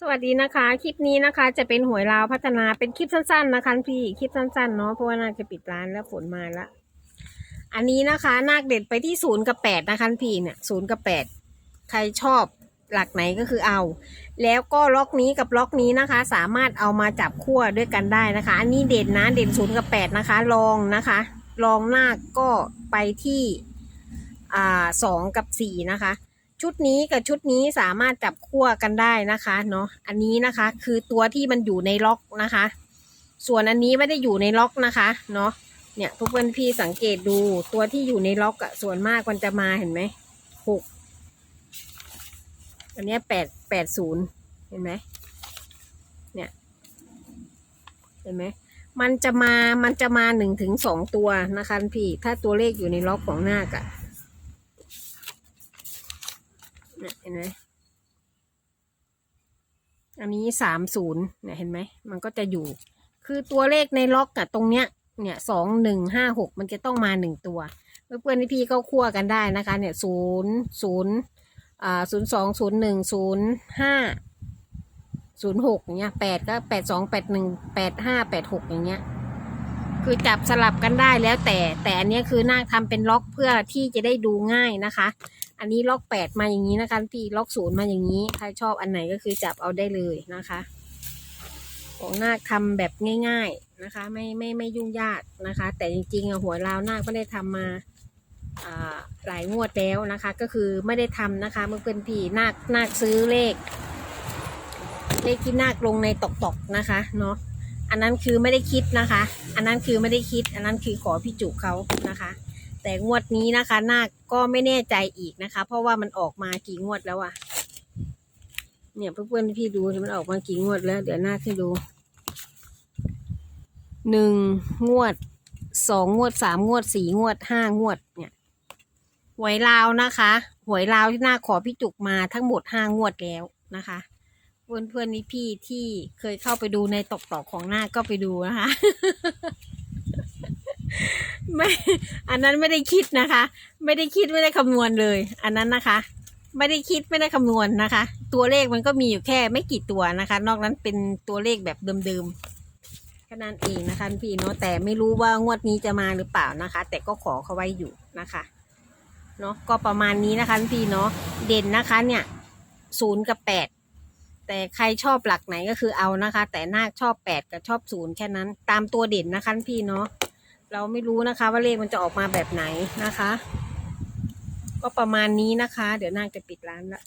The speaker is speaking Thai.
สวัสดีนะคะ คลิปนี้นะคะ จะเป็นหวยลาวพัฒนาเป็นคลิปสั้น ๆ นะคะพี่คลิปสั้นๆเนาะเพราะว่าน่าจะปิดร้านแล้วฝนมาละอันนี้นะคะ นาคเด็ดไปที่ศูนย์กับแปดนะคะพี่เนี่ยศูนย์กับแปดใครชอบหลักไหนก็คือเอา แล้วก็ล็อกนี้กับล็อกนี้นะคะ สามารถเอามาจับคู่ด้วยกันได้นะคะ อันนี้เด่นนะเด่นศูนย์กับแปดนะคะลองนะคะลองนาคก็ไปที่อ่าสองกับสี่นะคะ ชุดนี้กับชุดนี้สามารถจับคู่กันได้นะคะเนาะอันนี้นะคะคือตัวที่มันอยู่ในล็อกนะคะ ส่วนอันนี้ไม่ได้อยู่ในล็อกนะคะเนาะเนี่ยทุกคนพี่สังเกตดูตัวที่อยู่ในล็อกอะส่วนมากมันจะมาเห็นไหมหกอันเนี้แปดแปดศูนย์เห็นไหมเนี่ยเห็นไหมมันจะมามันจะมาหนึ่งถึงสองตัวนะคะพี่ถ้าตัวเลขอยู่ในล็อกของหน้ากอะ เนี่ยเห็นไหมอันนี้สามศูนย์เนี่ยเห็นไหม มันก็จะอยู่ คือตัวเลขในล็อกอะตรงเนี้ย เนี่ยสองหนึ่งห้าหกมันจะต้องมาหนึ่งตัว เพื่อนๆพี่ๆก็คั่วกันได้นะคะ เนี่ยศูนย์ศูนย์อ่าศูนย์สองศูนย์หนึ่งศูนย์ห้าศูนย์หกอย่างเงี้ยแปดก็แปดสองแปดหนึ่งแปดห้าแปดหกอย่างเงี้ย คือจับสลับกันได้แล้วแต่แต่อันนี้คือนาทำเป็นล็อกเพื่อที่จะได้ดูง่ายนะคะ อันนี้ล็อกแปดมาอย่างนี้นะคะพี่ล็อกศูนย์มาอย่างนี้ ใครชอบอันไหนก็คือจับเอาได้เลยนะคะ ของนาคทำแบบง่าย ๆนะคะ ไม่ไม่ไม่ยุ่งยากนะคะ แต่จริงๆหัวลาวนาคไม่ได้ทำมาอ่าหลายงวดแล้วนะคะ ก็คือไม่ได้ทำนะคะ เมื่อเพื่อนพี่นาคนาคซื้อเลข เลขที่นาคลงในตกตกนะคะเนาะอันนั้นคือไม่ได้คิดนะคะ อันนั้นคือไม่ได้คิด อันนั้นคือขอพี่จุเขานะคะ แต่งวดนี้นะคะนาคก็ไม่แน่ใจอีกนะคะ เพราะว่ามันออกมากี่งวดแล้วอะเนี่ยเพื่อนๆพี่ดูมันออกมากี่งวดแล้ว เดี๋ยวนาคให้ดูหนึ่งงวดสองงวดสามงวดสี่งวดห้างวด เนี่ยหวยลาวนะคะหวยลาวที่หน้าขอพี่จุกมาทั้งหมดห้างวดแล้วนะคะเพื่อนเพื่อนๆพี่ที่เคยเข้าไปดูในตกต่อของหน้าก็ไปดูนะคะ ไม่ อันนั้นไม่ได้คิดนะคะ ไม่ได้คิดไม่ได้คำนวณเลย อันนั้นนะคะ ไม่ได้คิดไม่ได้คำนวณนะคะ ตัวเลขมันก็มีอยู่แค่ไม่กี่ตัวนะคะ นอกนั้นเป็นตัวเลขแบบเดิมๆแค่นั้นเองนะคะพี่เนาะแต่ไม่รู้ว่างวดนี้จะมาหรือเปล่านะคะ แต่ก็ขอเขาไว้อยู่นะคะเนาะก็ประมาณนี้นะคะพี่เนาะเด่นนะคะเนี่ยศูนย์กับแปดแต่ใครชอบหลักไหนก็คือเอานะคะ แต่นาคชอบแปดกับชอบศูนย์แค่นั้น ตามตัวเด่นนะคะพี่เนาะ เราไม่รู้นะคะว่าเลขมันจะออกมาแบบไหนนะคะ ก็ประมาณนี้นะคะ เดี๋ยวนางจะปิดร้านละ